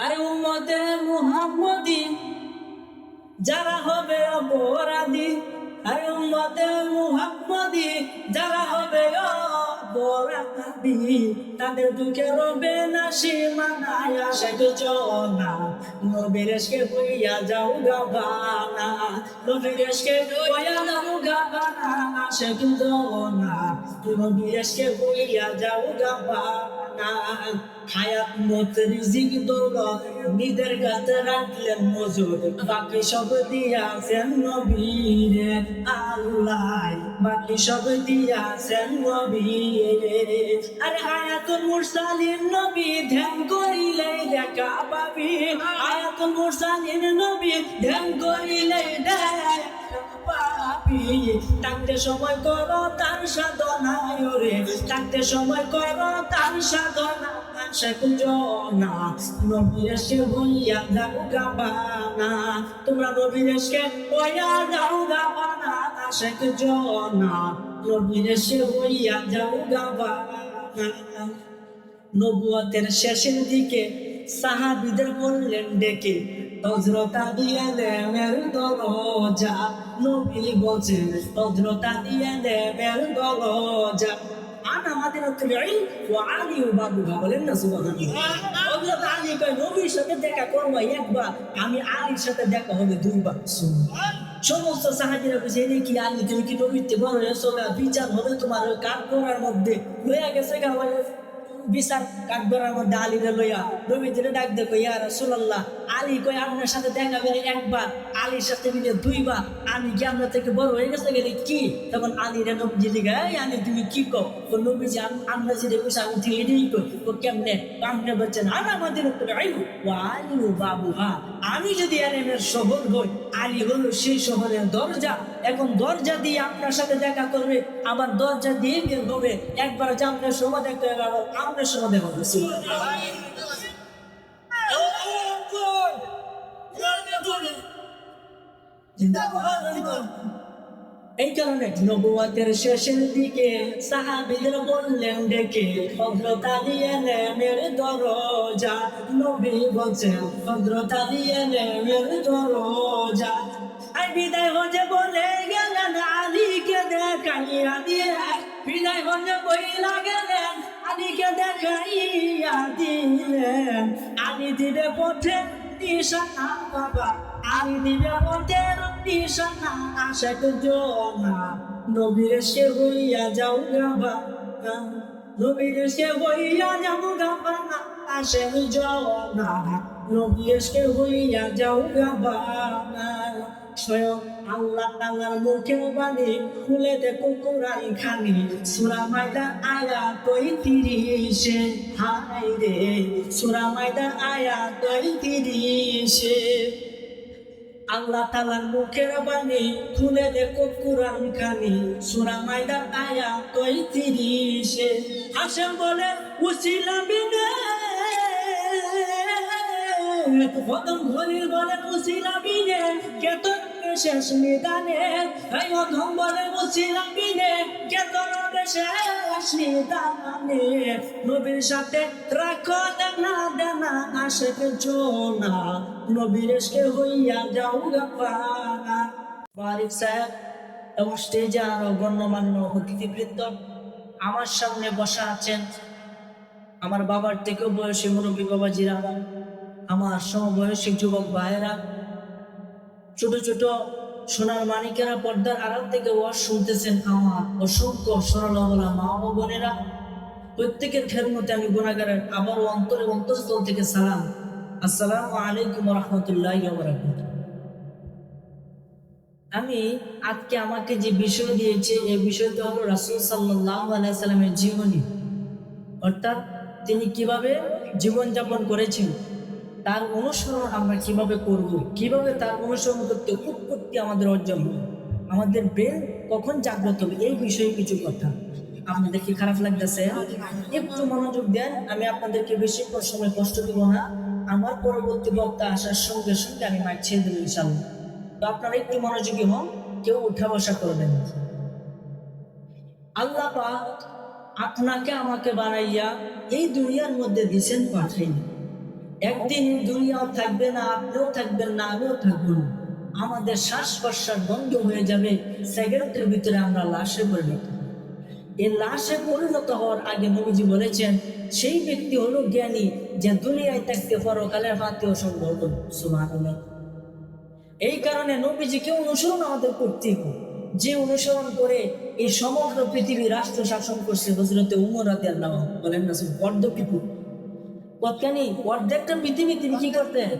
আরে উম্মতে মুহাম্মদি, যারা হবে অপরাধী। আরে উম্মতে মুহাম্মদি, যারা হবে অপরাধী। তাদের দুঃখে রবে না সীমানায় আসে জনা নবীরেশকে হইয়া যাও গাবানা নবীরেশকে হইয়া যাও গাবানা আসে জনা নবীরেশকে হইয়া যাও গাবানা হায়াত মত রিজিক দৌলত, নিদের গাতে রাখলেন মজুদ। বাকি সব দিয়াছেন নবীরে, আল্লাহ। বাকি সব দিয়াছেন নবীরে। আরে হায়াতুল মুরসালিন নবী ধ্যান করিলে দেখা পাবি। হায়াতুল মুরসালিন নবী ধ্যান করিলে দেখা থাকতে সময় করো তার সাধনায় রে থাকতে সময় করো তার সাধনা সে কুঞ্জনা নবীরেশকে হইয়া যাও গাবানা, তোমরা নবীরেশকে হইয়া যাও গাবানা সে কুঞ্জনা নবীরেশকে হইয়া যাও গাবানা। নবুয়তের শেষের দিকে সাহাবিদের বললেন ডেকে হজরতা দিয়ে দেবের দরজা। নবী বলছেন হজরতা দিয়ে দেবের দরজা। আর আমাদের এই ও আলী ও বাবু বলেন না, সুবহানাল্লাহ। হযরত আলী কয়, নবীর সাথে দেখা করব একবার, আমি আলীর সাথে দেখা হবে দুইবার। সমস্ত সাহায্যের বুঝে রে কি আলী, তুমি কি নবীতে বড়? হয়েছো বিচার হবে তোমার ওই করার মধ্যে। হয়ে গেছে গা বিচার কাঠ করার মধ্যে আলীরে লইয়া। নবীজিরে ডাক দেখো, ইয়া সুলাল্লাহ আলী কই আপনার সাথে দেখা গেলে একবার, আলীর সাথে মিলে দুইবার। আলী কি আপনার থেকে বড় হয়ে গেছে গেলে কি? তখন আলী রে নবীজি এই আলী, তুমি কি কো আম- আমরা যে আমি ঠিক এটাই কই ও কেমনে? কেমনে বলছেন আর আমাদের উপরে আইলু ও বাবু হা আমি যদি শহর হই আলী হলো সেই শহরের দরজা এখন দরজা দিয়ে আপনার সাথে দেখা করবে আবার দরজা দিয়ে বের হবে। একবার যে আপনার সময় দেখতে গেল আপনার সময় দেখা হবে। এই কারণে নবুয়াতের শেষের দিকে সাহাবিদের বললেন ডেকে ভদ্রতা দিয়ে নেমের দরজা। নবী বলছেন ভদ্রতা দিয়ে নেমের দরজা। আর বিদায় হজে বলে গেলেন, আলীকে দেখাইয়া দিয়ে বিদায় হজে বইলা গেলেন, আলীকে দেখাইয়া দিলেন। আলী দিলে পথে নিশানা বাবা। আলী দিলে পথে নিশানা আশা জমা নবীর সে হইয়া যাও গাবা নবীর সে হইয়া যাও গাবা আশা জমা নবীর সে হইয়া যাও গাবা স্বয়ং আল্লাহ তাআলার মুখের বাণী, খুলে দেখো কোরআন খানি। সূরা মাইদা আয়াত পঁয়ত্রিশে। হাই রে, সূরা মাইদা আয়াত পঁয়ত্রিশে। আল্লাহ তালার মুখের বাণী, খুলে দেখো কোরআন খানি সুরা মাইদার আয়া তৈ তিরিশে হাসেম বলে, উসিলা বিনে প্রথম ঘলিল বলে, উসিলা বিনে কেতন শেষ নিদানে এই সাহেব এবং স্টেজে আরও গণ্যমান্য অতিথিবৃন্দ আমার সামনে বসা আছেন। আমার বাবার থেকেও বয়সী মুরব্বী বাবাজিরা, আমার সমবয়সী যুবক ভাইয়েরা ছোট ছোট সোনার মানিকেরা পর্দার আড়াল থেকে ওয়াজ শুনতেছেন আমার অসংখ্য সরলবলা মা ও বোনেরা। প্রত্যেকের খেদমতে আমি গুণাগারের আবারও অন্তরে অন্তঃস্থল থেকে সালাম। আসসালামু আলাইকুম রহমতুল্লাহ আমি আজকে আমাকে যে বিষয় দিয়েছে, এই বিষয়টা হলো রাসুল সাল্লাহ জীবনী। অর্থাৎ তিনি কীভাবে জীবনযাপন করেছেন? তার অনুসরণ আমরা কীভাবে করব? কীভাবে তার অনুসরণ করতে উৎপত্তি আমাদের অর্জন আমাদের ব্রেন কখন জাগ্রত হবে? এই বিষয়ে কিছু কথা। আপনাদের কি খারাপ লাগতেছে? একটু মনোযোগ দেন, আমি আপনাদেরকে বেশি সময় কষ্ট দিব না। আমার পরবর্তী বক্তা আসার সঙ্গে সঙ্গে আমি মাইক ছেড়ে দেবো ইনশাল্লাহ তো আপনারা একটু মনোযোগী হন, কেউ উঠা বসা করবেন। আল্লাহ আপনাকে আমাকে বানাইয়া এই দুনিয়ার মধ্যে দিছেন পাঠাইনি একদিন দুনিয়াও থাকবে না, আপনিও থাকবেন না, আমিও থাকব না। আমাদের শ্বাস প্রশ্বাস বন্ধ হয়ে যাবে সেকেন্ডের ভিতরে আমরা লাশে পরিণত এই লাশে পরিণত হওয়ার আগে নবীজি বলেছেন, সেই ব্যক্তি হলো জ্ঞানী যে দুনিয়ায় থাকতে পরকালের পাতেও সম্ভব সুবহানাল্লাহ। এই কারণে নবীজিকে অনুসরণ আমাদের করতেই যে অনুসরণ করে এই সমগ্র পৃথিবী রাষ্ট্র শাসন করছে হজরতে উমর রাতে আল্লাহ বলেন না অর্ধপিপু কতখানি অর্ধেকটা পৃথিবী তিনি কি করতেন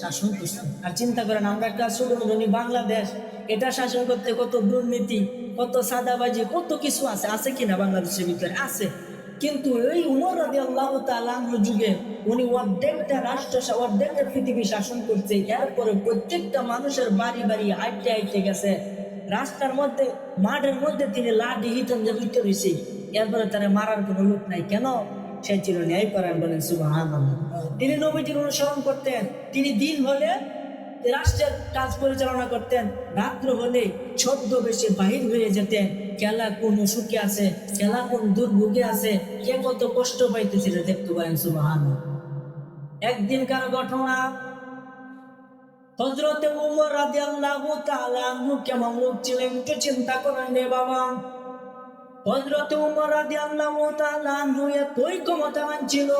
শাসন করতেন আর চিন্তা করেন, আমরা একটা ছোট ধনী বাংলাদেশ, এটা শাসন করতে কত দুর্নীতি, কত সাদাবাজি, কত কিছু আছে আছে কিনা বাংলাদেশের ভিতরে? আছে। কিন্তু এই উমর রাজি আল্লাহ তালাহ যুগে উনি অর্ধেকটা রাষ্ট্র, অর্ধেকটা পৃথিবী শাসন করছে। এরপরে প্রত্যেকটা মানুষের বাড়ি বাড়ি হাইটে হাইটে গেছে। রাস্তার মধ্যে, মাঠের মধ্যে তিনি লাঠি, হিটন যে হইতে রয়েছে। এরপরে তারা মারার কোনো লোক নাই। কেন? সে ছিল ন্যায়পরায়ণ বলেন সুবাহান তিনি নবীটির অনুসরণ করতেন। তিনি দিন হলে রাষ্ট্রের কাজ পরিচালনা করতেন। রাত্র হলে ছদ্ম বেশি বাহির হয়ে যেতেন। খেলা কোন সুখে আছে, খেলা কোন দুর্ভোগে আছে, কে কত কষ্ট পাইতেছিল দেখতে পারেন সুবাহান একদিনকার ঘটনা হজরতে উমর রাদিয়াল্লাহু তাআলা আনহু কেমন লোক ছিলেন, একটু চিন্তা করেন রে বাবা। হজরতে উমর রাদিয়াল্লাহু তাআলা আনহু এতই ক্ষমতাবান ছিল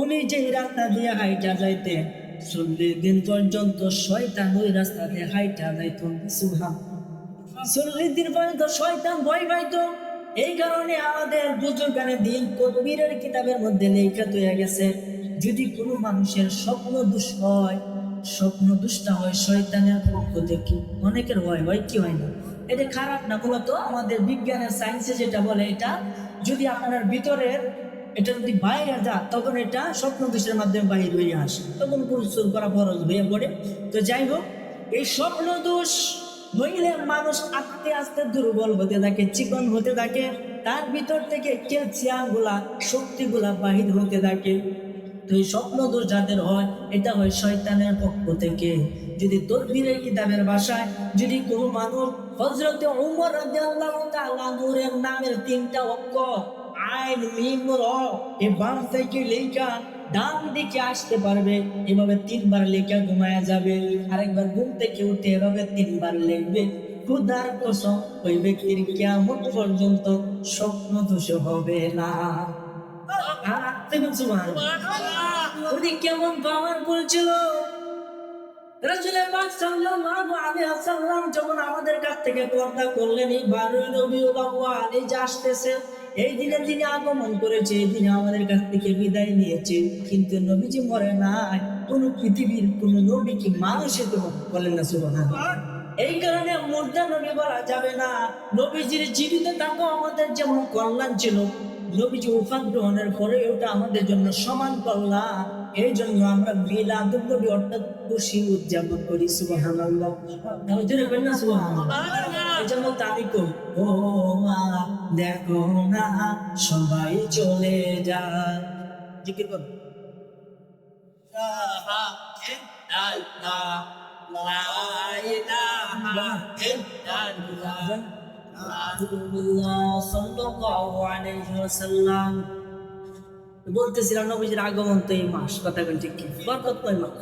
উনি যে রাস্তা দিয়ে হাইটা যাইতেন, চল্লিশ দিন পর্যন্ত শয়তান ওই রাস্তা দিয়ে হাইটা যাইত। সুবহান চল্লিশ দিন পর্যন্ত শয়তান ভয় পাইতো। এই কারণে আমাদের বুজুর্গানের দিন কবিরের কিতাবের মধ্যে লেখা হয়ে গেছে, যদি কোনো মানুষের স্বপ্ন দুষ হয়, স্বপ্ন দুষ্টা হয়, শয়তানের পক্ষ থেকে অনেকের হয় হয়, কি হয় না? এটা খারাপ না, মূলত আমাদের বিজ্ঞানের সায়েন্সে যেটা বলে এটা, যদি আপনার ভিতরের এটা যদি বাইরে যা তখন এটা স্বপ্ন দোষের মাধ্যমে বাহির হয়ে আসে। তখন পরিশ্রম করা ফরজ হয়ে পড়ে। তো যাই হোক, এই স্বপ্ন দোষ হইলে মানুষ আস্তে আস্তে দুর্বল হতে থাকে, চিকন হতে থাকে। তার ভিতর থেকে ক্যালসিয়ামগুলা শক্তিগুলা বাহির হতে থাকে। তো এই স্বপ্ন দোষ যাদের হয়, এটা হয় শয়তানের পক্ষ থেকে। যদি তদবিরের কিতাবের ভাষায় যদি কোনো মানুষ হজরতে উমর রাদিয়াল্লাহু তাআলা নূরের নামের তিনটা অক্ষর আইন মিম র এ বাম থেকে লেখা ডান দিকে আসতে পারবে এভাবে তিনবার লেখা ঘুমায়া যাবে। আরেকবার ঘুম থেকে উঠে এভাবে তিনবার লিখবে। খুদার কসম ওই ব্যক্তির কেমন পর্যন্ত স্বপ্ন দোষ হবে না। উনি কেমন পাওয়ার বলছিল? রাসূলের পাক সাল্লাল্লাহু আলাইহি যখন আমাদের কাছ থেকে পর্দা রবিউল আসতেছে এই দিনে তিনি আগমন করেছে, এই দিনে আমাদের কাছ থেকে বিদায় নিয়েছে। কিন্তু নবীজি মরে নাই, কোন পৃথিবীর কোন নবী কি মানুষে তো বলেন না, সুবহানাল্লাহ। এই কারণে মুর্দা নবী বলা যাবে না, নবীজির জীবিত থাকা আমাদের যেমন কল্যাণ ছিল নবীজি উফাত গ্রহণের পরে ওটা আমাদের জন্য সমান কল্যাণ এই জন্য আমরা মিলাদুল নবী অর্থাৎ খুশি উদযাপন করি সুবহানাল্লাহ। আমি জোরে না সুবহানাল্লাহ। এই জন্য তারি ও মা দেখো না সবাই চলে যায় জিকির করো। বলতেছিলাম, নবীজির আগমন তো এই মাস, কথা মাস।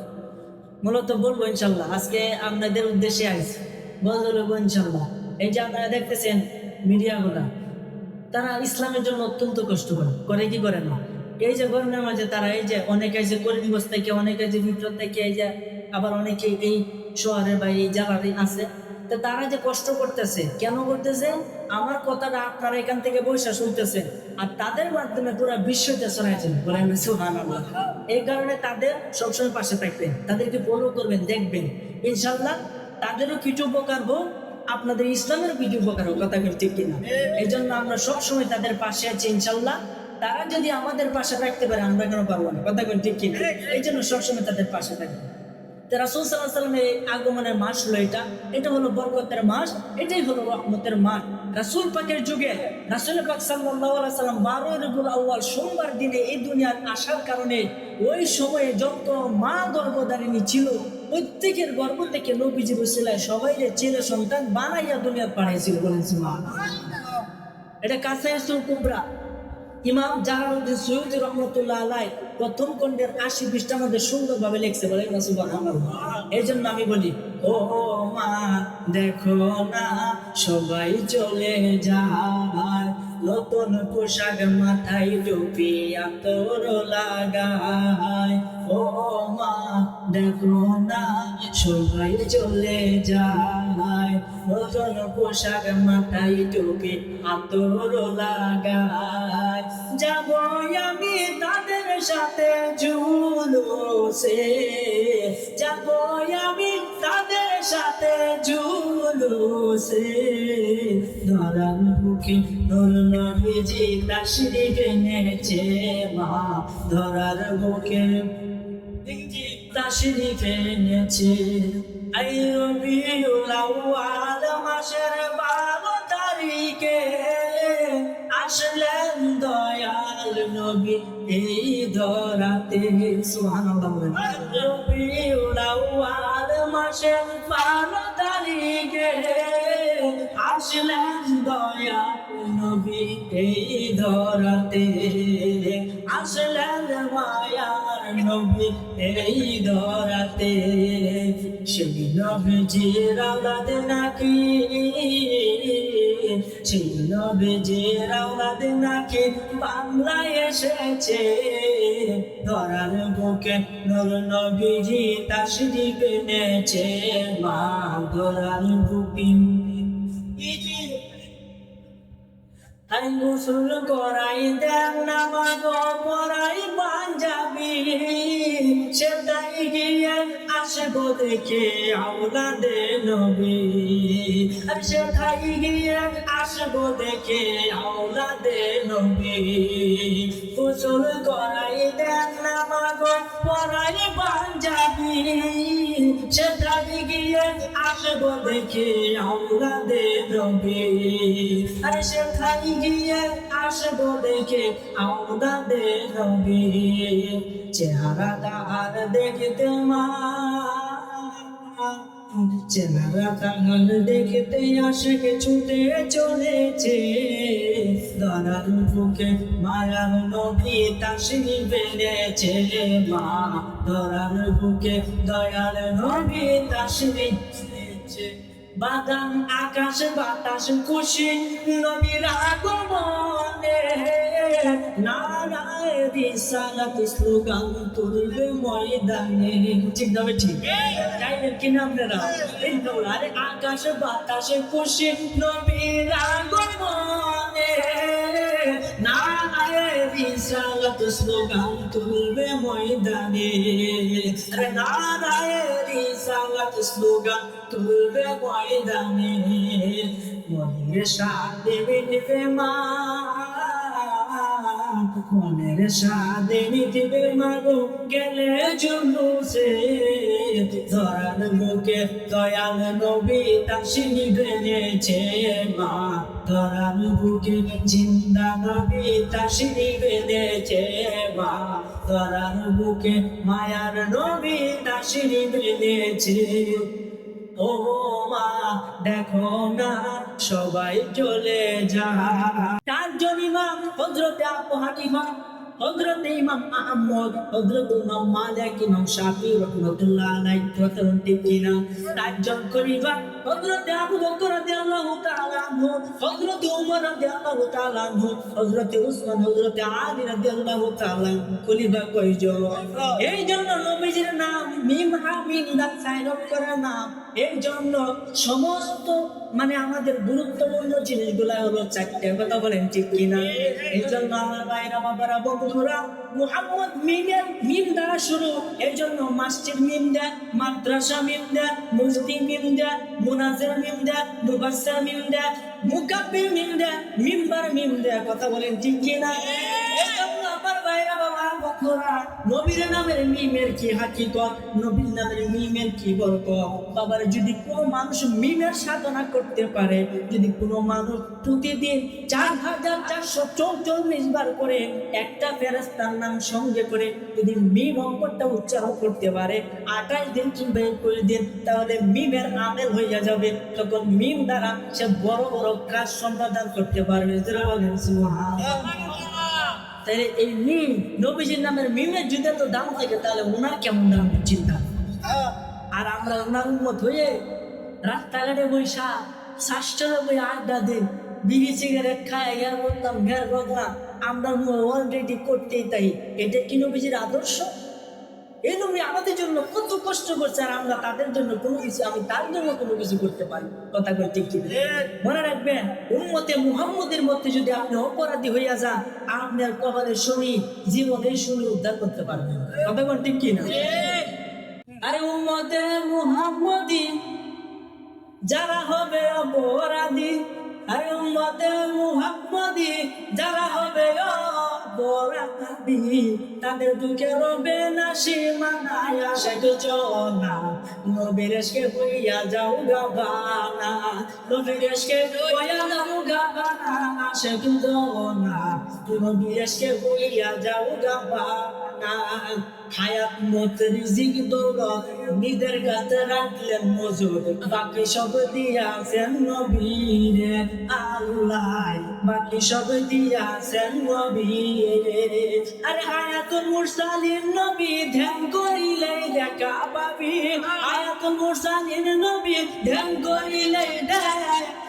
মূলত বলব ইনশাল্লাহ আজকে আপনাদের উদ্দেশ্যে ইনশাল্লাহ এই যে আপনারা দেখতেছেন মিডিয়াগুলা তারা ইসলামের জন্য অত্যন্ত কষ্ট করে করে কি করে না? এই যে গরমের মাঝে তারা এই যে অনেকে যে করিম দিবস থেকে, অনেকে যে ভিতর থেকে, এই যে আবার অনেকে এই শহরের বাইরে, এই জায়গায় আছে তো তারা যে কষ্ট করতেছে, কেন করতেছে? আমার কথাটা আপনারা এখান থেকে বৈশা শুনতেছেন। আর তাদের মাধ্যমে পুরো বিশ্বতে ছড়াইছেন। বলেন এই কারণে তাদের সবসময় পাশে থাকবেন। তাদেরকে ফলো করবেন, দেখবেন। ইনশাল্লাহ তাদেরও কিছু উপকার হোক, আপনাদের ইসলামের কিছু উপকার হোক, কথা ঠিক কিনা? এই জন্য আমরা সবসময় তাদের পাশে আছি ইনশাল্লাহ তারা যদি আমাদের পাশে থাকতে পারে, আমরা কেন পারব না? কথা ঠিক কিনা? এই জন্য সবসময় তাদের পাশে থাকবে তো রাসুল সাল্লাহ সাল্লামের আগমনের মাস হলো এটা এটা হলো বরকতের মাস, এটাই হলো রহমতের মাস। রাসুল পাকের যুগে, রাসুল পাক সাল্লাহ সাল্লাম বারোই রবিউল আউ্বাল সোমবার দিনে এই দুনিয়ার আসার কারণে ওই সময়ে যত মা গর্ভধারিণী ছিল, প্রত্যেকের গর্ভ থেকে নবীজি বসিলায় সবাই ছেলে সন্তান বানাইয়া দুনিয়া পাঠাইছিল বলেছিল এটা কাছাইসুল কুবরা ইমাম জাহানুদ্দিন সৈয়দ রহমতুল্লাহ আলাই প্রথম খণ্ডের আশি পৃষ্ঠার মধ্যে সুন্দরভাবে লিখছে বলে এই জন্য আমি বলি, ও মা, দেখো না, সবাই চলে যায়। নতুন পোশাক মাথায় টুপি আতর লাগায়। ও মা, দেখো না, সবাই চলে যায়। নতুন পোশাক মাথায় টুপি আতর লাগায়। যাব আমি তাদের সাথে ঝুলুসে। যাব আমি তাদের সাথে ঝুলুসে। ধরার মুখে নূর নবীজি তাশরিফ এনেছে মা ধরার মুখে তাশরিফ এনেছে আই রবিউল আউয়াল মাসের বারো তারিখে আসলেন দয়াল নবী এই ধরাতে সুবহানাল্লাহ রবিউল আউয়াল মাসের বারো তারিখে আসলেন দয়াল নবী এই ধরাতে। আসলেন মায়ার নবী এই ধরাতে। সেই নবীজি রাউলাদ নাকি? সেই নবীজি রাউলাদ নাকি বাংলায় এসেছে? ধরার বুকে নূর নবীজি তাশরিফ এনেছে। মা ধরার বুকে আই গোসল করাই দেন নামাজ পড়াই পাঞ্জাবি সেটাই গিয়ে আসব দেখে আওলাদে নবী। আর সেটাই গিয়ে আসব দেখে আওলাদে নবী। গোসল করাই দেন নামাজ পড়াই পাঞ্জাবি। সেটাই গিয়ে আসব দেখে আওলাদে নবী। আর সেটাই গিয়ে আসব দেখে আমাদের রবি চেহারা তাহার দেখতে মা চেহারা তাহার দেখতে আশিক ছুটে চলেছে। ধরার বুকে মায়ার নবী তাসিনি বেড়েছে মা ধরার বুকে দয়াল নবী তাসিনি বেড়েছে বাদাম, আকাশ, বাতাস, খুশি, নবীর আগমনে। নারায় রিসালাত স্লোগান তুলবে ময়দানে ঠিক তবে ঠিক জানেন কি না আপনারা এই আরে আকাশ বাতাস খুশি নবীর আগমনে নারায় রিসালাত স্লোগান তুলবে ময়দানে আরে নারায় রিসালাত স্লোগান তুলবে ময়দানে মনের সাথে মা মনের সাথে মিটবে মাগো গেলে জুলুসে। ধরার মুখে দয়াল নবী তাসিনি বেড়েছে মা। ধরার বুকে জিন্দা নবী তাসিনি বেড়েছে মা। ধরার বুকে মায়ার নবী তাসিনি বেড়েছে ও মা, দেখো না, সবাই চলে যায়। চারজন ইমাম হজরতে আবু হজরত ইমাম আহমদ হজরত ইমাম মালিক, ইমাম শাফি রহমতুল্লাহ আলাইহি নবীজির নাম মিম মিম দাল সাইরব করার নাম। সমস্ত মানে আমাদের গুরুত্বপূর্ণ জিনিসগুলা হলো চারটে কথা বলেন, ঠিক কিনা? এই জন্য আমার ভাইরা বাবারা বন্ধুরা মোহাম্মদ মিমের মিম দ্বারা শুরু। এই জন্য মাসজিদ মিম দেয়, মাদ্রাসা মিম দেয় মুফতি মিম দেয়, মুনাজির মিম দেয় মুবাসের মিম দেয়, মুকাব্বির মিম দেয়, মিম্বার মিম দেয়। কথা বলেন ঠিক কিনা? নবীর নামের মিমের কি হাকিকত? নবীর নামের মিমের কি বরকত? বাবার, যদি কোনো মানুষ মিমের সাধনা করতে পারে, যদি কোনো মানুষ প্রতিদিন চার হাজার চারশো চৌচল্লিশ বার করে একটা ফেরাস্তার নাম সঙ্গে করে যদি মিম অঙ্কটা উচ্চারণ করতে পারে, আঠাশ দিন কিংবা একুশ দিন, তাহলে মিমের আমেল হয়ে যাবে। তখন মিম দ্বারা সে বড় বড় কাজ সম্পাদন করতে পারবে। যারা বলেন। তাহলে এই মিম নবীজির নামের মিমের যদি তো দাম থাকে তাহলে ওনার কেমন দাম চিন্তা আর আমরা ওনার উন্মত হয়ে রাস্তাঘাটে বৈশা শ্বাসটার বই আড্ডা দিন বিড়ি সিগারেট খায় ঘের করতাম ঘের করতাম আমরা অলরেডি করতেই তাই। এটা কি নবীজির আদর্শ? এই নবী আমাদের জন্য কত কষ্ট করছে আর আমরা তাদের জন্য কোনো কিছু, আমি তার জন্য কোনো কিছু করতে পারি? কথা কই ঠিক ঠিক মনে রাখবেন, উম্মতে মুহাম্মদের মধ্যে যদি আপনি অপরাধী হইয়া যান আপনার কবরের শনি জীবনের শনি উদ্ধার করতে পারবেন কথা কই ঠিক কিনা? আরে উম্মতে মুহাম্মদি, যারা হবে অপরাধী। আরে উম্মতে মুহাম্মদি, যারা হবে অপরাধী তাদের দুঃখে রবে না সীমানায় আসে জনা নবীরেশকে হইয়া যাও গাবানা নবীরেশকে হইয়া যাও গাবানা আসে জনা নবীরেশকে হইয়া যাও গাবানা হায়াত মত রিজিক দৌলত নিজের কাছে রাখলেন মজুদ। বাকি সব দিয়াছেন নবীরে, আল্লাহ। বাকি সব দিয়াছেন নবীরে। আরে হায়াতুল মুরসালিন নবী ধ্যান করিলে দেখা পাবি। হায়াতুল মুরসালিন নবী ধ্যান করিলে দেখা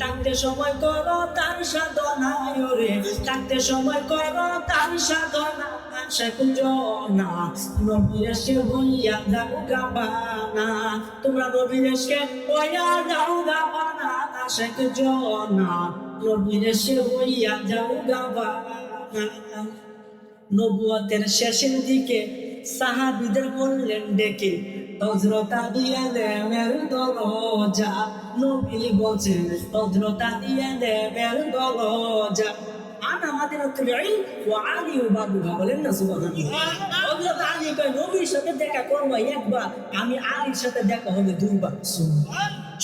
থাকতে সময় করো তার সাধনায় রে থাকতে সময় করো তার সাধনা সে কুঞ্জনা। নবীর সে হইয়া যাও গাবানা। তোমরা নবীর সে হইয়া যাও গাবানা সে কুঞ্জনা। নবীর সে হইয়া যাও গাবানা। নবুয়তের শেষের দিকে সাহাবিদের বললেন ডেকে হজরত আলী আলেমের দরজা। নবী বলছেন, হজরত আলী আলেমের দরজা। আনা মাদিনাতুল ইলম ওয়া আলী বাবুহা বলেন না, সুবহানাল্লাহ। আলী কয়, নবীর সাথে দেখা করব একবার, আমি আলীর সাথে দেখা হবে দুইবার।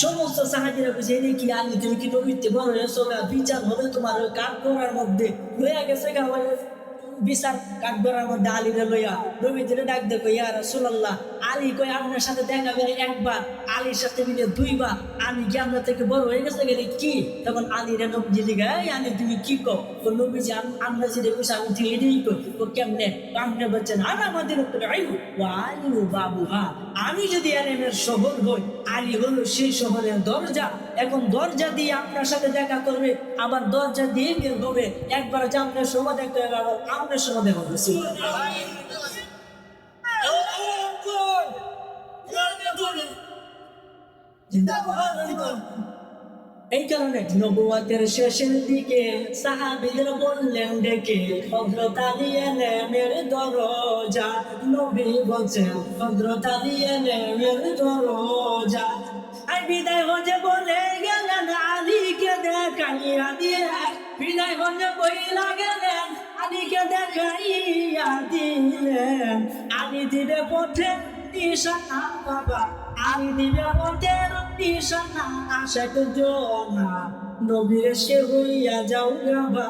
সমস্ত সাহায্যেরা বুঝে এনে কি আলী, তুমি কি নবীতে বড়? হয়েছো বিচার হবে তোমার কাঠ করার মধ্যে? হয়ে গেছে হয়ে বিচার কাঠগড়ার মধ্যে আলীরে লইয়া নবীদের ডাক দেখো ইয়া রাসূলুল্লাহ, আলী কই আপনার সাথে দেখা হবে একবার, আলীর সাথে মিলে দুইবার, আমি কি আপনার থেকে বড় হয়ে গেছে গেলে কি? তখন আলী রে নবীজি লিগা এই আলী, তুমি কি কো নবীজি আম- আমরা যে দেখছি আমি ঠিক এটাই কই ও কেমনে? আপনি বলছেন আর আমাদের উপরে আইবু ও আলী ও বাবু হা আমি যদি এর শহর হই, আলী হলো সেই শহরের দরজা এখন দরজা দিয়ে আপনার সাথে দেখা করবে আবার দরজা দিয়ে বের হবে একবার আপনার সময় দেখতে হবে আবার আপনার সময় দেখা হবে। এই কারণে নবুয়াতের শেষের দিকে সাহাবিদের বললেন ডেকে ভদ্রতা দিয়ে নেমের দরজা। নবী বলছেন ভদ্রতা দিয়ে নেমের দরজা। আর বিদায় হজে বলে গেলেন, আলীকে দেখাইয়া দিয়ে বিদায় হজে বইলা গেলেন, আলীকে দেখাইয়া দিলেন। আলী দিলে পথে নিশানা বাবা। আমি দিবে ওদের নিশানা আশা করছ না নবীর সে হইয়া যাও গাবা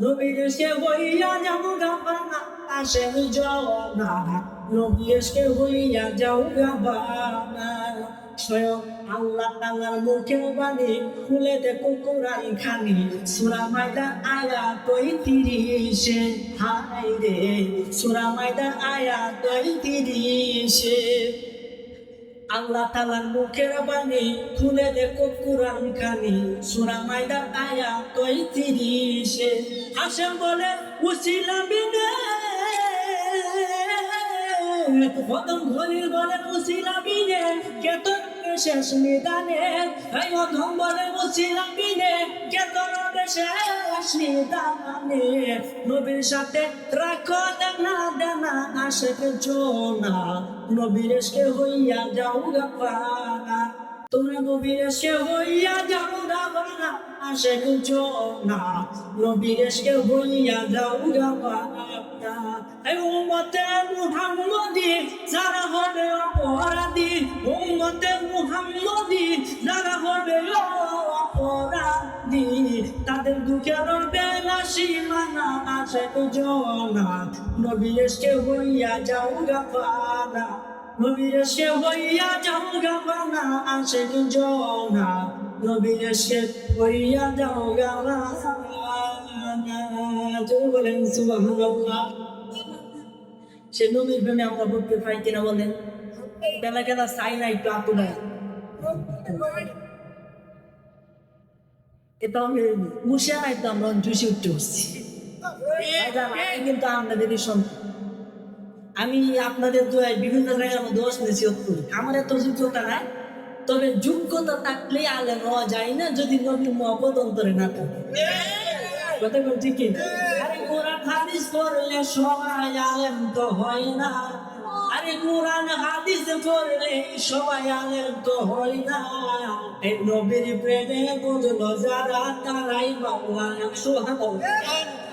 নবীর সে হইয়া যাও গাবা না আশা করছ না নবীর সে হইয়া যাও গাবা স্বয়ং আল্লাহ তাআলার মুখে বাণী, খুলে দেখো কোরআন খানি। সূরা মাইদা আয়াত পঁয়ত্রিশে। হাই রে, সূরা মাইদা আয়াত পঁয়ত্রিশে। আল্লাহ তালার মুখের বাণী, খুলে দেখো কোরআন খানি। সুরা মাইদা আয়া কই তিরিশে হাসেম বলে, উসিলা বিনে। মদন ঘলির বলে, উসিলা বিনে। কেতন শেষ নিদানে এই মধম বলে বলছিলাম বিনে কেতন শেষ নিদানে নবীর সাথে রাখো দেনা দেনা আশেক জোনা। নবীর এসকে হইয়া যাও গা তোমরা নবীর এসকে হইয়া যাও গা পানা আশেক জোনা। নবীর এসকে হইয়া যাও গা পানা এই উম্মতে মুহাম্মদি, যারা হবে অপরাধী। উম্মতে মুহাম্মদি, যারা হবে অপরাধী। তাদের দুঃখের বেলা সীমানা আছে জনা। নবীর এসকে হইয়া যাও পানা নবীর এসকে হইয়া যাও গা পানা আছে জনা। নবীর এসকে হইয়া যাও গা পানা বলেন সুবহানাল্লাহ। সে নবীর প্রেমে আমরা পড়তে পাই কিনা বলেন? বেলা কেনা চাই না একটু আপনার এটা আমি মুশে নাই তো আমরা জুসে উঠতে আমি কিন্তু আপনাদেরই সন্তান আমি আপনাদের দোয়ায় বিভিন্ন জায়গায় জায়গার মধ্যে নসিহত করি আমার এত যোগ্যতা নাই। তবে যোগ্যতা থাকলে আলে নেওয়া যায় না যদি নবীর মহব্বত অন্তরে না থাকে। কথা আরে কোরআন হাদিস পড়লে সবাই আলেম তো হয় না। আরে কোরআন হাদিস পড়লে সবাই আলেম তো হয় না। এই নবীর প্রেমে বুঝলো যারা তারাই মাওলানা সুবহানাল্লাহ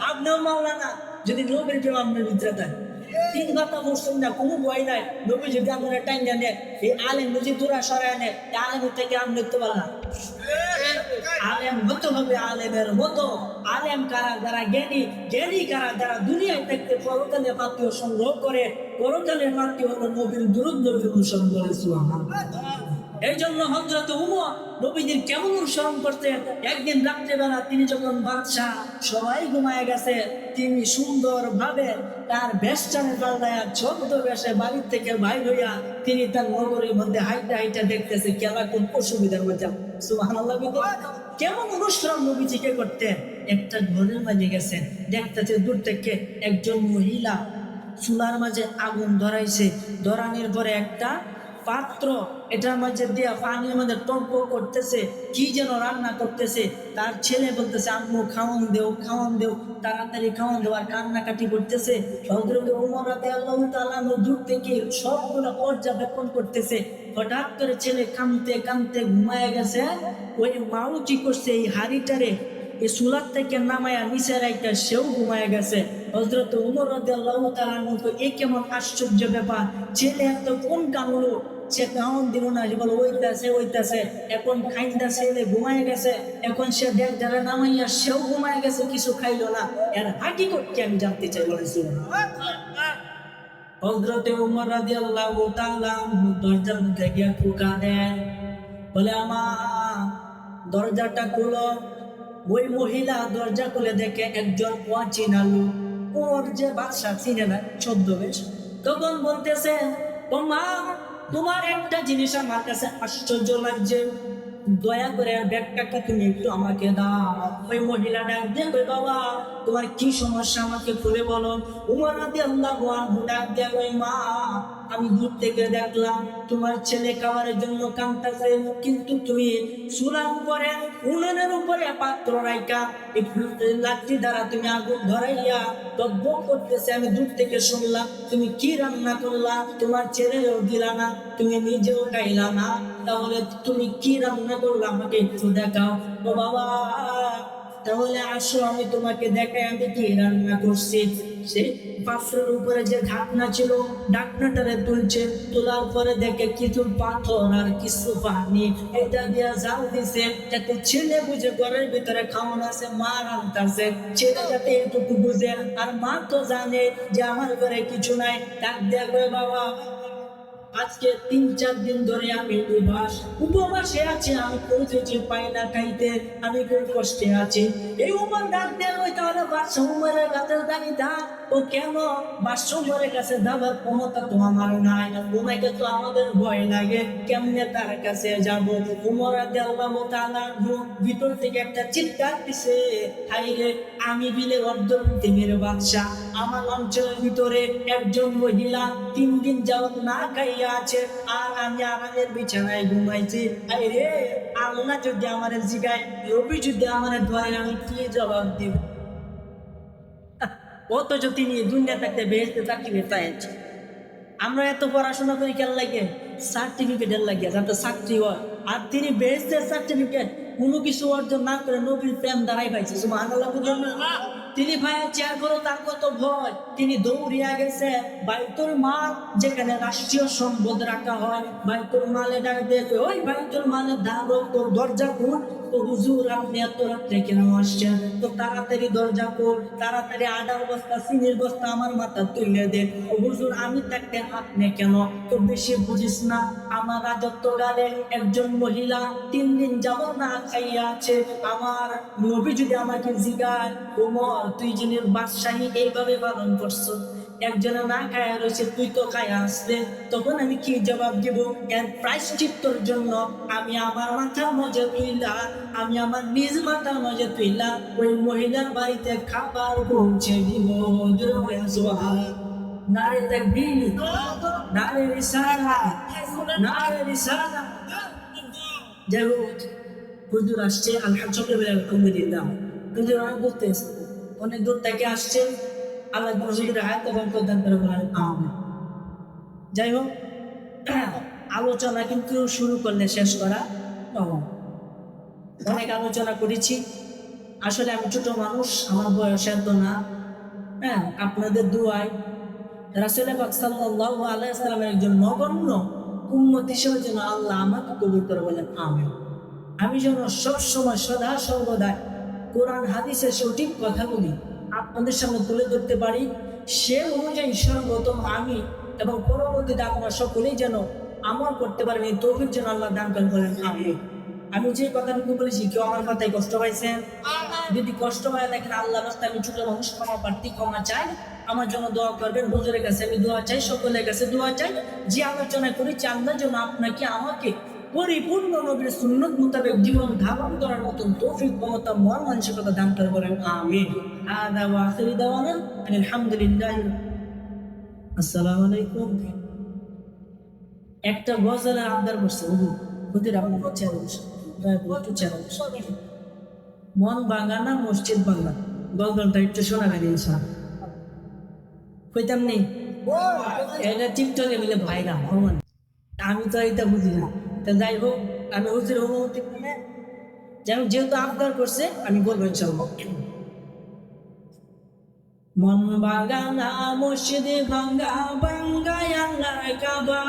আপনিও মাওলানা, যদি নবীর প্রেম আপনার ভিতরে থাকে তিন কথা বলছেন না, কোনো ভয় নাই। নবী যদি আপনারা টাইম জানে এই আলেম যদি দূরা সরায় নেন আলেমের থেকে আমি দেখতে পারলাম। আলেম হতে হবে আলেমের মতো। আলেম কারা যারা জ্ঞানী জ্ঞানী কারা যারা দুনিয়ায় থাকতে পরকালে পাত্র সংগ্রহ করে, পরকালের পাত্র হলো নবীর নবীর অনুসরণ করে। এই জন্য হজরত উমর নবীজির কেমন অনুসরণ করতেন? একদিন রাত্রেবেলা তিনি যখন বাদশাহ সবাই ঘুমায় গেছে, তিনি সুন্দর ভাবে তার বেশচানে পাল্টায় ছোট বেশে বাড়ির থেকে বাইর হইয়া তিনি তার নগরীর মধ্যে হাইটা হাইটা দেখতেছে কেলা কোন অসুবিধার মধ্যে সুবহানাল্লাহ। কেমন অনুসরণ নবীজিকে করতেন? একটা ঘরের মাঝে গেছেন, দেখতেছে দূর থেকে একজন মহিলা চুলার মাঝে আগুন ধরাইছে। ধরানোর পরে একটা পাত্র, এটার মাঝে দিয়ে পানির মধ্যে টম্প করতেছে, কি যেন রান্না করতেছে, তার ছেলে বলতেছে, আম্মু, খাওয়ান দেও খাওয়ান দেও। তাড়াতাড়ি খাওয়ান দেও আর কান্নাকাটি করতেছে। হজরত উমর রাদিয়াল্লাহু তাআলা দূর থেকে সবগুলো পর্যবেক্ষণ করতেছে। হঠাৎ করে ছেলে কামতে কামতে ঘুমায় গেছে। ওই মাও কি করছে এই হাড়িটারে। এই সুলার থেকে নামায়া নিচে একটা সেও ঘুমায় গেছে। হজরত উমর রাদিয়াল্লাহু তাআলার মতো এ কেমন আশ্চর্য ব্যাপার। ছেলে এত কোন কামড়ো? সে কেমন দিল না যে বলো, ওইতাছে ওইতাছে, এখন খাইন্দা ছেলে ঘুমায় গেছে, এখন সে দেখ যারা নামাইয়া সেও ঘুমায় গেছে, কিছু খাইলো না, এর হাকি করতে আমি জানতে চাই বলেছিল হজরতে উমর রাদিয়াল্লাহু তাআলা দরজার মধ্যে গিয়ে ঠুকা দেন বলে আমার দরজাটা খুলো। ওই মহিলা দরজা খুলে দেখে একজন অচেনা লোক, ওর যে বাদশা চিনে না বেশ তখন বলতেছে ও মা তোমার একটা জিনিস আমার কাছে আশ্চর্য লাগছে। দয়া করে ব্যাগটাকে তুমি একটু আমাকে দাও। ওই মহিলা ডাক বাবা, তোমার কি সমস্যা আমাকে খুলে বলো। উমর হাতে আল্লাহ ডাক দিয়ে, ওই মা আমি দূর থেকে দেখলাম, তোমার ছেলে খাওয়ার জন্য কামটাছে কিন্তু তুমি চুলার উপরে, উনুনের উপরে পাত্র রাইকা লাঠি দ্বারা তুমি আগুন ধরাইয়া তব্য করতেছে, আমি দূর থেকে শুনলাম, তুমি কি রান্না করলা? তোমার ছেলেও দিলা না তুমি নিজেও খাইলা না। তাহলে তুমি কি রান্না করলা? আমাকে একটু দেখাও। ও বাবা! তাহলে আসো, আমি তোমাকে দেখাই, আমি কি রান্না করছি? সে পাত্রের উপরে যে ঢাকনা ছিল, ঢাকনাটারে তুলছে, তোলার পরে দেখে কিছু পাথর আর কিছু পানি। এটা দিয়ে জাল দিছে, যাতে ছেলে বুঝে ঘরের ভিতরে খাওয়ানো আছে, মা রান্তাছে। ছেলে যাতে এটুকু বুঝে আর মা তো জানে যে আমার ঘরে কিছু নাই। ডাক দেখবে বাবা আজকে তিন, চার দিন ধরে আমি উপবাস। উপবাসে আছে, আমি পৌঁছেছি পাই না খাইতে আমি খুব কষ্টে আছি। এই উপর ডাক দেন ওই তাহলে বাদশাহ উমারের গাছের দাঁড়িয়ে ও কেন? বাদশাহ উমরের কাছে দাবার ক্ষমতা তো আমার নাই উমাইকে তো আমাদের ভয় লাগে। কেমনে তার কাছে যাব? আল্লাহ তাআলা ভিতর থেকে একটা চিৎকার দিছে। হাই আমি বিলে অর্ধ পৃথিবীর বাদশাহ। আমার অঞ্চলের ভিতরে একজন মহিলা তিন দিন যাবত না খাইয়া আছে। আর আমি আমাদের বিছানায় ঘুমাইছি। আল্লাহ যদি আমার জিগায়, রবি যদি আমার ধরে, আমি কি জবাব দিব? অথচ তিনি দুনিয়া থাকতে বেহেস্তে চাকরি চাইছে আমরা এত পড়াশোনা করি কেন লাগে? সার্টিফিকেটের লাগে। যাতে চাকরি হয়। আর তিনি বেহেস্তের সার্টিফিকেট কোনো কিছু অর্জন না করে নবীর প্রেম দ্বারাই পাইছে। না? তিনি ভাইয়া চেয়ার করো তার কত ভয়। তিনি দৌড়িয়া গেছে। বাইতুল মাল, যেখানে রাষ্ট্রীয় সম্পদ রাখা হয়, বাইতুল মালে ডাক দেখে ওই বাইতুল মালের ধার তোর দরজা খুল। তো হুজুর আপনি এত রাত্রে কেন আসছেন? তো তাড়াতাড়ি দরজা খোল। তাড়াতাড়ি আডার বস্তা চিনির বস্তা আমার মাথা তুলে দে। ও হুজুর, আমি থাকতে আপনি কেন? তো বেশি বুঝিস না, আমার রাজত্ব গালে একজন মহিলা তিন দিন যাব না খাইয়া আছে। আমার নবী যদি আমাকে জিগায়, ওমর তুই যিনি বাদশাহী, এইভাবে পালন করছ। একজনে না খায়া রয়েছে, তুই তো খায়া আসলে। তখন আমি কি জবাব দিব? প্রায়শ্চিত্তর জন্য আমি আমার মাথার মজে তুইলা, আমি আমার নিজ মাথার মজে তুইলা, ওই মহিলার বাড়িতে খাবার পৌঁছে দিব নারে নারে রিসালা নারে রিসালা যাই হোক, হুজুর আসছে আলহামদুলিল্লাহ হুজুর থেকে এসেছে। অনেক দূর থেকে আসছেন। আল্লাহ হুজুরের হায়াত এবং প্রদান করে বলেন আমিন। যাই হোক আলোচনা কিন্তু শুরু করলে শেষ করা সম্ভব। অনেক আলোচনা করেছি। আসলে আমি ছোট মানুষ আমার বয়স এত না। হ্যাঁ আপনাদের দুয়ায়। রাসুল পাক সাল্লাল্লাহু আলাইহি সাল্লামের একজন নগণ্য উম্মত হিসেবে যেন আল্লাহ আমাকে কবুল করে বলেন আমিন। আমি যেন সবসময় সদা সর্বদা কোরআন হাদিসের সঠিক কথাগুলি আপনাদের সামনে তুলে ধরতে পারি। সে অনুযায়ী সর্বপ্রথম আমি এবং পরবর্তীতে আপনারা সকলেই যেন আমল করতে পারেন এই তৌফিক যেন আল্লাহ দান করেন বলেন আমিন। আমি যে কথাটুকু বলেছি কেউ আমার কথায় কষ্ট পাইছেন? যদি কষ্ট পায় দেখেন আল্লাহ রাস্তায় আমি ছোট মানুষ ক্ষমা প্রার্থী ক্ষমা চাই। আমার জন্য দোয়া করবেন হুজুরের কাছে আমি দোয়া চাই সকলের কাছে দোয়া চাই। যে আলোচনা করেছি আল্লাহ যেন আপনাকে আমাকে পরিপূর্ণ নবীর সুন্নত মোতাবেক জীবন ধারণ করার মতন তৌফিক ক্ষমতা মন মানসিকতা দান করে বলেন আমিন। আদা ওয়া আখিরি দাওয়ানা আলহামদুলিল্লাহ আসসালামু আলাইকুম। একটা গজলের আবদার করছে হুজুর হুজুর আপনি বসে মন ভাঙা না মসজিদ ভাঙা? গজলটা একটু শোনা গেলে ইনশাল কইতাম নেই এটা টিকটকে মিলে ভাইরা ভগবান আমি তো এটা বুঝি না। তা যাই হোক, আমি হুজুর অনুমতি মানে হোক যেহেতু আবদার করছে, আমি বলব ইনশাল্লাহ মন বাগানা মসজিদে ভাঙ্গা ভাঙ্গা আল্লাহ কাবা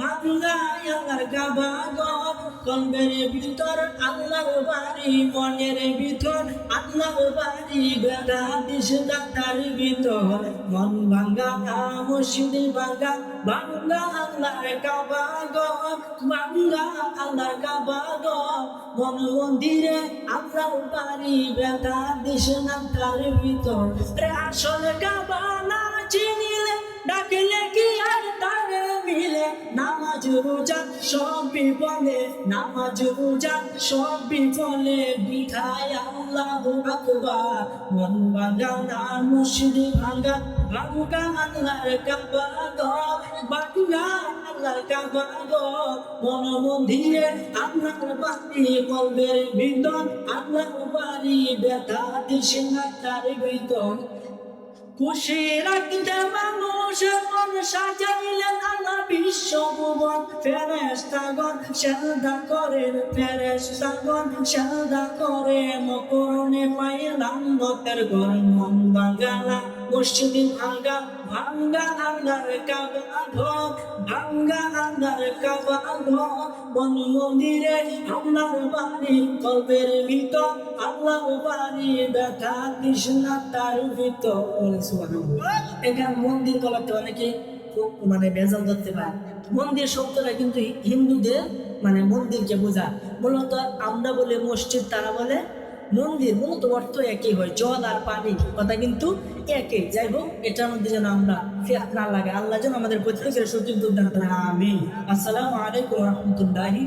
ভাঙ্গা আল্লাহর কাবা ঘর কলবের ভিতর আল্লাহর বাড়ি মনের ভিতর আল্লাহর বাড়ি বেড়া দিস তার ভিতর। মন ভাঙ্গা, মসজিদ ভাঙ্গা ভাঙ্গা আল্লাহর ঘর ভাঙ্গা আল্লাহর কাবা মন মন্দিরে আল্লাহর বাড়ি বেড়া দিস তার ভিতর। আসল কাবা না চিনিলে ডাকলে কি আর তারে? মিলে নামাজ রোজা সব বিপলে নামাজ রোজা সব বিপলে বিধায় আল্লাহ আকবার, মন বাগানা মুসলি ভাঙ্গা ভাঙ্গা আল্লাহর কাবা ঘর ভাঙ্গা আল্লাহর কাবা ঘর। মন মন্দিরে আল্লাহর বাড়ি কলবের ভিতর আল্লাহর বাড়ি ব্যথা দিশে না তার খুশি রাখতে মানুষ মন সাজাইলেন আল্লাহ বিশ্ব ভুবন ফেরেস্তাগণ সেলদা করেন ফেরেস্তাগণ সেলদা করে মকরণে পাইলাম লোকের ঘর মন বাঙ্গালা মসজিদ ভাঙ্গা ভাঙ্গা আল্লাহর কাবা ঘর ভাঙ্গা আল্লাহর কাবা ঘর মন মন্দিরে আল্লাহর বাড়ি কলবের ভিতর আল্লাহ বাড়ি ব্যথা কৃষ্ণা তার ভিতর। এখানে মন্দির বলাতে অনেকে খুব মানে বেজাল ধরতে পারে। মন্দির শব্দটা কিন্তু হিন্দুদের মানে মন্দিরকে বোঝায়। মূলত আমরা বলে মসজিদ, তারা বলে মন্দির মূলত অর্থ একই হয় জল আর পানি কথা কিন্তু একই যাই হোক এটার মধ্যে যেন আমরা না লাগে আল্লাহ যেন আমাদের প্রত্যেকের সত্যি দুর্দান্ত আমি আসসালামু আলাইকুম রহমতুল্লাহি